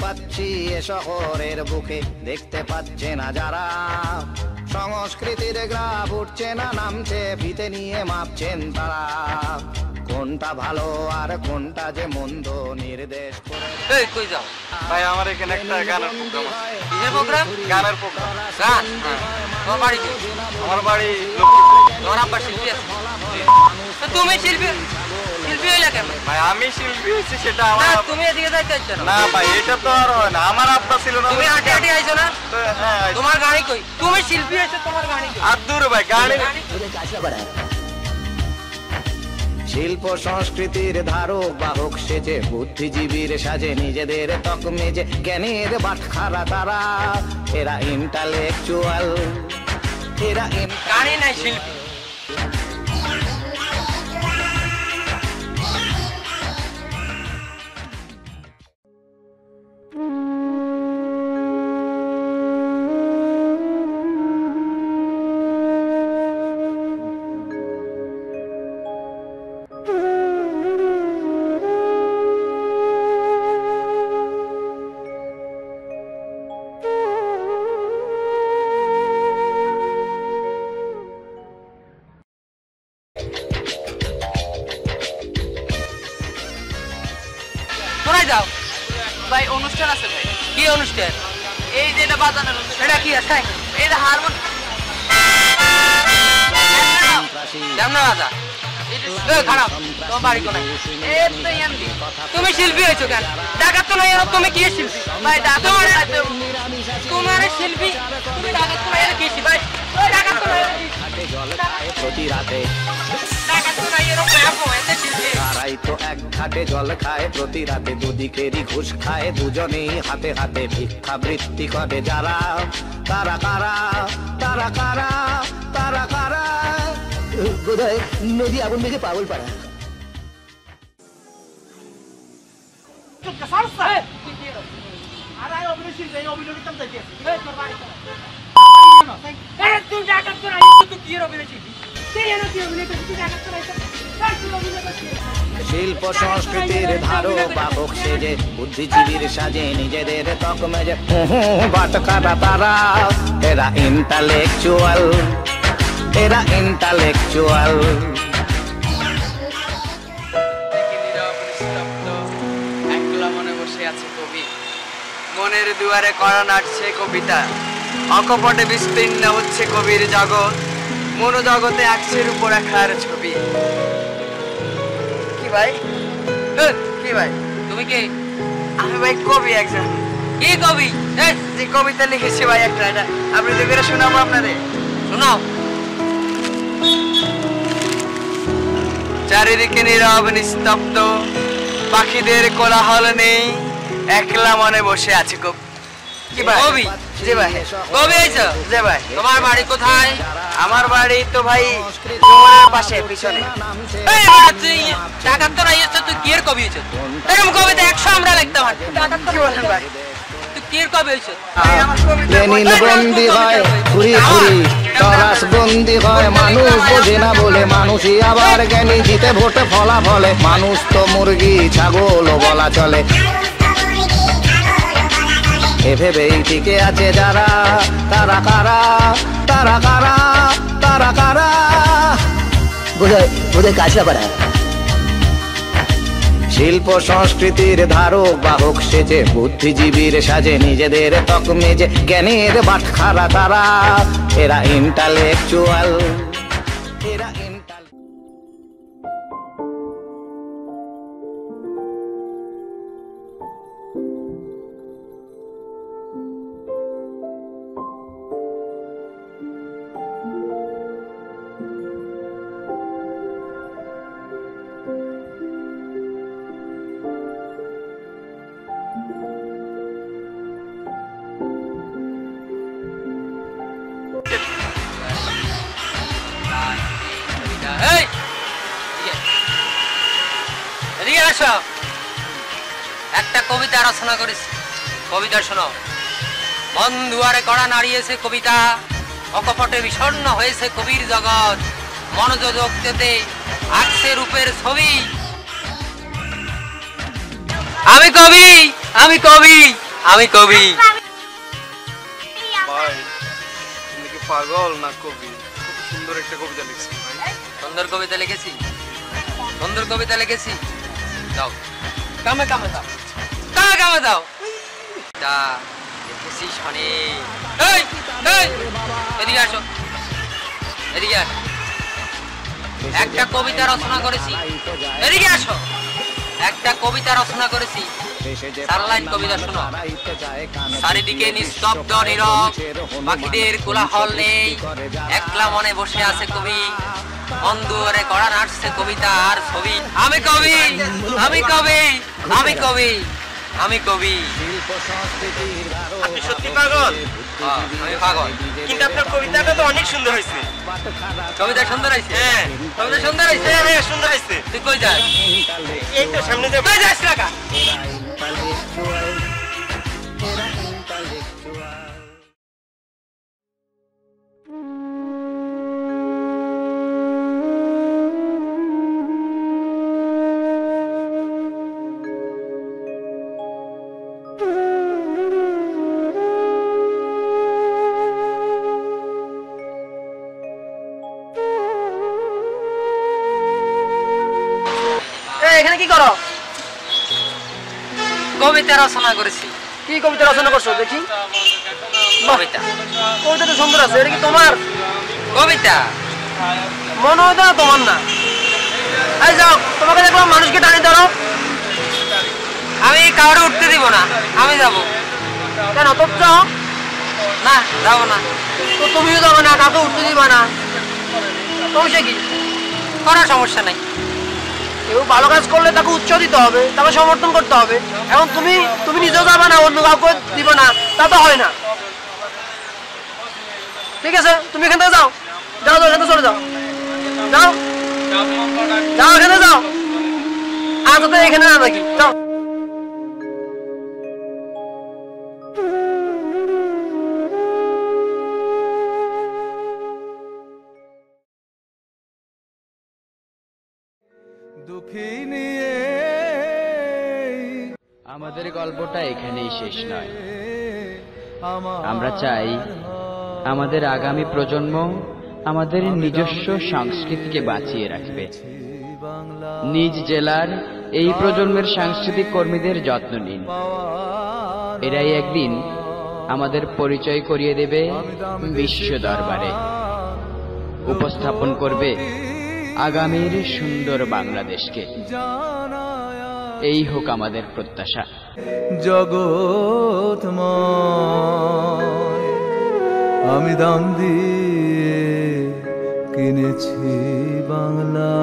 পাচ্ছি এ শহরের বুকে। দেখতে পাচ্ছে না যারা। সংস্কৃতির গ্রাফ উঠছে না, নামছে, ভিতে নিয়ে মাপছেন তারা। কোনটা ভালো আর কোনটা যে মন্দ নির্দেশ করে এই কই যাও? ভাই আমার এখানে একটা গানের প্রোগ্রাম আছে। কিসের প্রোগ্রাম? গানের প্রোগ্রাম। গান তোমার বাড়ি কি? আমার বাড়ি লক্ষ্মীপুর। তোমার আব্বা শিল্পী আছে। তুমি শিল্পী? শিল্পী হইলা কেন? ভাই আমি শিল্পী হয়েছি সেটা না তুমি এদিকে যাইতে চাচ্ছ না। না ভাই এটা তো আর হয় না। আমার আব্বা ছিল না তুমি হাঁটি হাঁটি আইছো না? হ্যাঁ তোমার গাড়ি কই? তুমি শিল্পী আছো তোমার গাড়ি কই? আর দূর ভাই গাড়ি গাড়ি শিল্প সংস্কৃতির ধারক বাহক সেজে বুদ্ধিজীবীর সাজে, নিজেদের তক মেজে জ্ঞানের বাটখারা তারা। এরা ইন্টালেকচুয়াল এরা in- নাই শিল্পী। আছে ভাই কি অনুষ্ঠান? এই যে এটা বাজানোর এটা কি আছে? এটা হারমোন এমডি তুমি শিল্পী হয়েছো কেন? ডাকাত তো নাই আর তুমি কি শিল্পী? ভাই তোমার ঘাটে জল খায় প্রতি রাতে দুদিকেরই ঘুষ খায়। দুজনেই হাতে হাতে ভিক্ষাবৃত্তি করে যারা। তারা কারা? তারা কারা? তারা কারা? বোধহয় নদী আগুন মেঘে পাগল পাড়া। তুই তুই কি অভিনয় তুই শিল্প সংস্কৃতির ধারক বাহক সেজে বুদ্ধিজীবীর সাজে নিজেদের তক মেজে বাটকারা তারা এরা ইন্টালেকচুয়াল এরা ইন্টালেকচুয়াল মনে মনের দুয়ারে করা নাটছে কবিতা। অকপটে বিস্তীর্ণ হচ্ছে কবির জগৎ। মনোজগতে আঁকছের উপর রাখার ছবি। ভাই? কি ভাই? তুমি কে? আমি ভাই কবি একজন। কি কবি? যে কবিতা লিখেছি ভাই একটা এটা। আপনি শোনাবো আপনাদের? শোনাও। চারিদিকে নীরব নিস্তব্ধ পাখিদের কোলাহল নেই। একলা মনে বসে আছে কবি কি ভাই? কবি? জি ভাই। কবি হয়েছো জি ভাই। তোমার বাড়ি কোথায়? আমার বাড়ি তো ভাই ডুমুরের পাশে পিছনে। এই বাবা, তুই ডাকাত তো নাই এসছো, তুই কিয়ের কবি হয়েছো? এরকম কবিতা একশো আমরা লিখতে পারি ডাকাত কি বলেন ভাই? তুই কিয়ের কবি হয়েছো? ভাই, আমার কবিতা লেনিন বই- বন্দি হয় খুরি খুরি তরাস বন্দি হয় মানুষ বোঝে না বলে মানুষই আবার জ্ঞানী জিতে ভোটে ফলাফলে। মানুষ তো মুরগি ছাগল বলা চলে। এ ভেবেই টিকে আছে যারা তারা কারা তারা কারা তারা কারা? বোধহয় বোধহয় কাছড়া পাড়া শিল্প সংস্কৃতির ধারক বাহক সেজে বুদ্ধিজীবীর সাজে নিজেদের তক মেজে জ্ঞানের বাটখারা তারা। এরা ইন্টালেকচুয়াল এরা একটা কবিতা রচনা করিস কবিতা শোনো। মন দুয়ারে কড়া নাড়িয়েছে কবিতা। অকপটে বিষণ্ণ হয়েছে কবির জগৎ। মনোযোগ আঁকছে রূপের ছবি। আমি কবি আমি কবি আমি কবি। পাগল না কবি? খুব সুন্দর একটা কবিতা লিখছেন ভাই সুন্দর কবিতা লিখেছি? সুন্দর কবিতা লিখেছি? দাও। কামে কামে দাও। কামে কামে দাও। দা লিখেছিস অনেক এই এই, এদিকে আসো। এদিকে আসো একটা কবিতা রচনা করেছি। এদিকে আসো। একটা কবিতা রচনা করেছি। সারলাইন কবিতা শোনো। চারিদিকে নিস্তব্ধ, নীরব, পাখিদের কোলাহল নেই। একলা মনে বসে আছে কবি। অন্দুয়ারে কড়া নাচছে কবিতা আর ছবি। আমি কবি আমি কবি আমি কবি আমি কবি। আপনি সত্যি পাগল? হ্যাঁ, আমি পাগল। কিন্তু আপনার কবিতাটা তো অনেক সুন্দর হয়েছে। কবিতা সুন্দর হয়েছে? হ্যাঁ। কবিতা সুন্দর হয়েছে? হ্যাঁ হ্যাঁ সুন্দর হয়েছে। তুই কই যাস? এই তো সামনে যাব। যাস না এখানে কি করো? কবিতা রচনা করেছি। কি কবিতা রচনা করছ? দেখি। কবিতা। কবিতা তো সুন্দর আছে। এটা কি তোমার? কবিতা। মনে হয় তো তোমার না। এই যাও তোমাকে দেখলাম মানুষকে টানি ধরো। আমি কাউরে উঠতে দিব না আমি যাব। কেন তোর যাও। না যাব না। তো তুমিও যাবে না কাউকে উঠতে দিবা না। সমস্যা কি? কোনো সমস্যা নাই। কেউ ভালো কাজ করলে তাকে উচ্চ দিতে হবে, তাকে সমর্থন করতে হবে। এবং তুমি তুমি নিজেও যাবে না, অন্য কাউকে দিবে না, তা তো হয় না। ঠিক আছে, তুমি এখান থেকে যাও। যাও যাও, এখানে চলে যাও। যাও। যাও, এখানে যাও। আর তো এখানে না নাকি যাও। আমাদের গল্পটা এখানেই শেষ নয়। আমরা চাই আমাদের আগামী প্রজন্ম আমাদের নিজস্ব সংস্কৃতিকে বাঁচিয়ে রাখবে। নিজ জেলার এই প্রজন্মের সাংস্কৃতিক কর্মীদের যত্ন নিন। এরাই একদিন আমাদের পরিচয় করিয়ে দেবে বিশ্ব দরবারে। উপস্থাপন করবে আগামীর সুন্দর বাংলাদেশকে। এই হোক আমাদের প্রত্যাশা। জগৎ আমি দাম দিয়ে কিনেছি বাংলা।